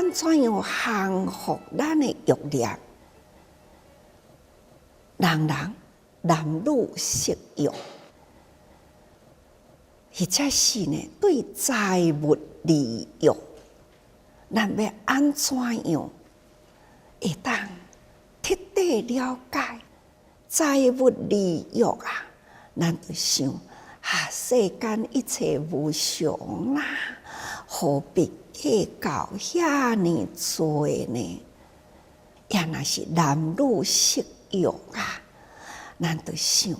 安怎样降服咱的欲念？人人男女色欲，或者是呢对财物利欲，咱要安怎样会当彻底了解财物利欲啊？咱就想啊，世间一切无常啦，何必计较遐尼多呢？也若是男女适用啊，咱就想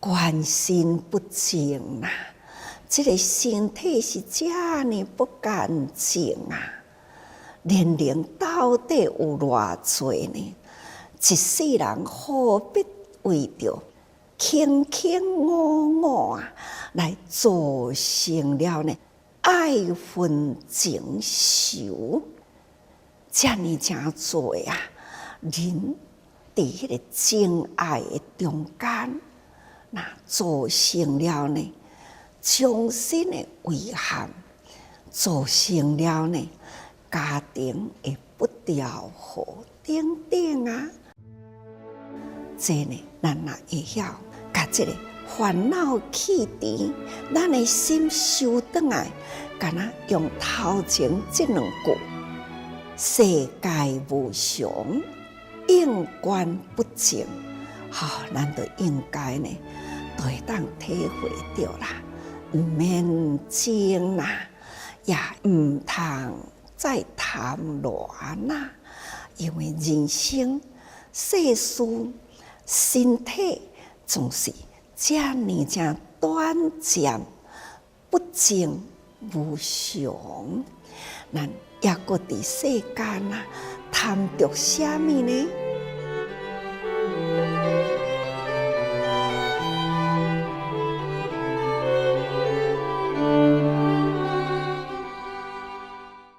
关心不净啊！这个身体是遮尼不干净啊！年龄到底有偌多呢？一世人何必为着卿卿我我啊，来造成了呢爱恨情仇？遮尼诚多啊！人。伫迄个真爱的中间，那造成了呢，终身的遗憾，造成了呢，家庭的不调和等等啊。这呢，咱若会晓，甲这个烦恼气除，咱的心收转来，敢若用头前这两句：世界无常。应观不净，哈，咱都应该呢，都会当体会到啦。毋免争啦，也毋通再谈乱啦。因为人生世事身体总是遮尔正短暂，不净无常，咱抑搁伫世间啊。贪着虾米呢？